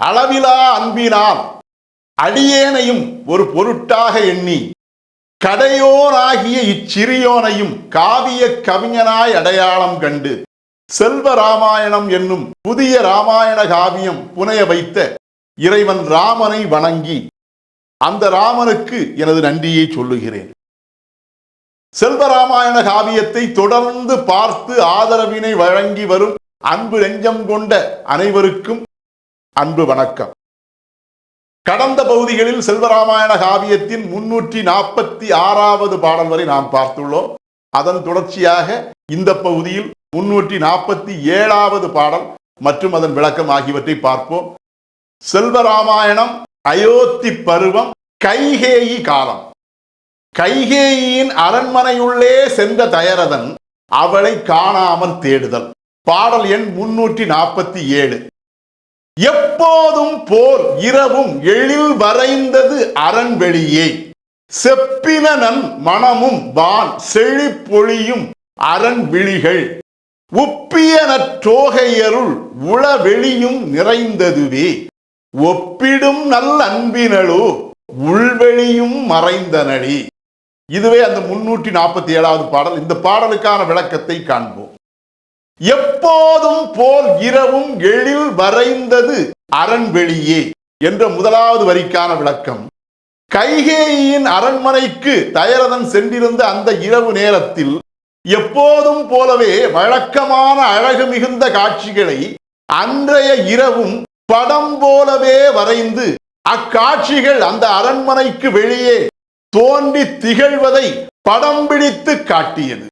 அளவிலா அன்பினால் அடியேனையும் ஒரு பொருட்டாக எண்ணி கடையோனாகிய இச்சிறியோனையும் காவிய கவிஞனாய் அடையாளம் கண்டு செல்வ ராமாயணம் என்னும் புதிய ராமாயண காவியம் புனைய வைத்த இறைவன் ராமனை வணங்கி அந்த ராமனுக்கு எனது நன்றியை சொல்லுகிறேன். செல்வராமாயண காவியத்தை தொடர்ந்து பார்த்து ஆதரவினை வழங்கி வரும் அன்பு நெஞ்சம் கொண்ட அனைவருக்கும் அன்பு வணக்கம். கடந்த பகுதிகளில் செல்வராமாயண காவியத்தின் முன்னூற்றி நாற்பத்தி ஆறாவது பாடல் வரை நாம் பார்த்துள்ளோம். அதன் தொடர்ச்சியாக இந்த பகுதியில் முன்னூற்றி நாற்பத்தி ஏழாவது பாடல் மற்றும் அதன் விளக்கம் ஆகியவற்றை பார்ப்போம். செல்வராமாயணம் அயோத்தி பருவம் கைகேயி காலம். கைகேயின் அரண்மனையுள்ளே சென்ற தயரதன் அவளை காணாமல் தேடுதல். பாடல் எண் முன்னூற்றி நாற்பத்தி ஏழு. எப்போதும் போர் இரவும் எழில் வரைந்தது அரண்வெளியே. செப்பின நன் மனமும் வான் செழிப்பொழியும் அரண் விழிகள் உப்பிய நற்றோகையருள் உளவெளியும் நிறைந்ததுவே. ஒப்பிடும் நல்ல அன்பினளோ உள்வெளியும் மறைந்தனடி இதுவே அந்த முன்னூற்றி நாற்பத்தி ஏழாவது பாடல். இந்த பாடலுக்கான விளக்கத்தை காண்போம். எப்போதும் போல் இரவும் எழில் வரைந்தது அரண்வெளியே என்ற முதலாவது வரிக்கான விளக்கம். கைகேயின் அரண்மனைக்கு தயரதன் சென்றிருந்த அந்த இரவு நேரத்தில் எப்போதும் போலவே வழக்கமான அழகு மிகுந்த காட்சிகளை அன்றைய இரவும் படம் போலவே வரைந்து அக்காட்சிகள் அந்த அரண்மனைக்கு வெளியே தோன்றி திகழ்வதை படம் பிடித்து காட்டியது.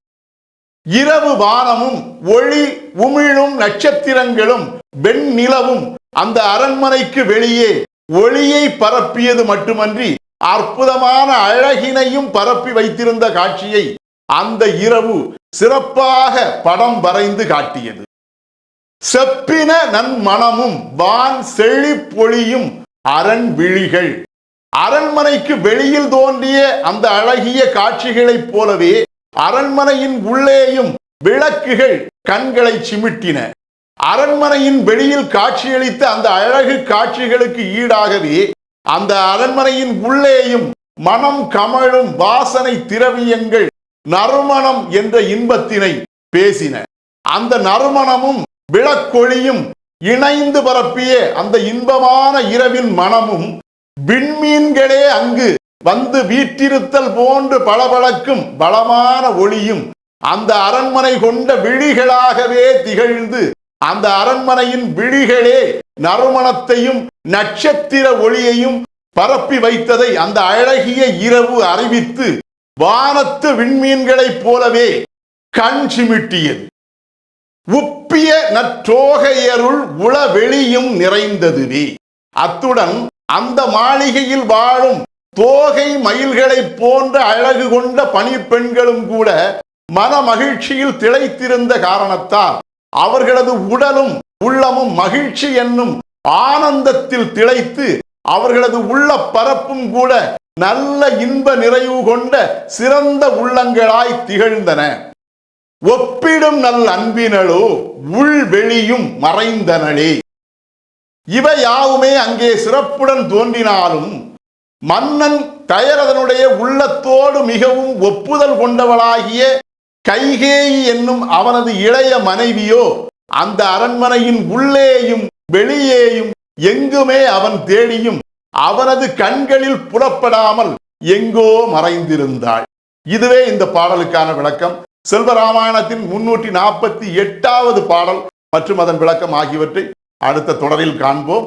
இரவு வானமும் ஒளி உமிழும் நட்சத்திரங்களும் வெண்ணிலவும் அந்த அரண்மனைக்கு வெளியே ஒளியை பரப்பியது மட்டுமன்றி அற்புதமான அழகினையும் பரப்பி வைத்திருந்த காட்சியை அந்த இரவு சிறப்பாக படம் வரைந்து காட்டியது. செப்பின நன்மணமும் வான் செழிப்பொழியும் அரண் விழிகள். அரண்மனைக்கு வெளியில் தோன்றிய அந்த அழகிய காட்சிகளைப் போலவே அரண்மனையின் உள்ளேயும் விளக்குகள் கண்களை சிமிட்டின. அரண்மனையின் வெளியில் காட்சியளித்த அந்த அழகு காட்சிகளுக்கு ஈடாகவே அந்த அரண்மனையின் உள்ளேயும் மனம் கமழும் வாசனை திரவியங்கள் நறுமணம் என்ற இன்பத்தினை பேசின. அந்த நறுமணமும் விளக்கொழியும் இணைந்து பரப்பிய அந்த இன்பமான இரவின் மனமும் விண்மீன்களே அங்கு வந்து வீற்றிருத்தல் போன்று பளபளக்கும் பலமான ஒளியும் அந்த அரண்மனை கொண்ட விழிகளாகவே திகழ்ந்து அந்த அரண்மனையின் விழிகளே நறுமணத்தையும் நட்சத்திர ஒளியையும் பரப்பி வைத்ததை அந்த அழகிய இரவு அறிவித்து வானத்து விண்மீன்களைப் போலவே கண் சிமிட்டியது. உப்பிய நற்றோகையருள் உளவெளியும் நிறைந்ததுவே. அத்துடன் அந்த மாளிகையில் வாழும் தோகை மயில்களைப் போன்ற அழகு கொண்ட பனிப்பெண்களும் கூட மன மகிழ்ச்சியில் திளைத்திருந்த காரணத்தால் அவர்களது உடலும் உள்ளமும் மகிழ்ச்சி என்னும் ஆனந்தத்தில் திளைத்து அவர்களது உள்ள பரப்பும் கூட நல்ல இன்ப நிறைவு கொண்ட சிறந்த உள்ளங்களாய் திகழ்ந்தன. ஒப்பிடும் நல் அன்பினளோ உள்வெளியும் மறைந்தனளே. இவை யாவுமே அங்கே சிறப்புடன் தோன்றினாலும் மன்னன் தயரதனுடைய உள்ளத்தோடு மிகவும் ஒப்புதல் கொண்டவளாகிய கைகேயி என்னும் அவனது இளைய மனைவியோ அந்த அரண்மனையின் உள்ளேயும் வெளியேயும் எங்குமே அவன் தேடியும் அவனது கண்களில் புலப்படாமல் எங்கோ மறைந்திருந்தாள். இதுவே இந்த பாடலுக்கான விளக்கம். செல்வராமாயணத்தின் முன்னூற்றி நாற்பத்தி எட்டாவது பாடல் மற்றும் அதன் விளக்கம் ஆகியவற்றை அடுத்த தொடரில் காண்போம்.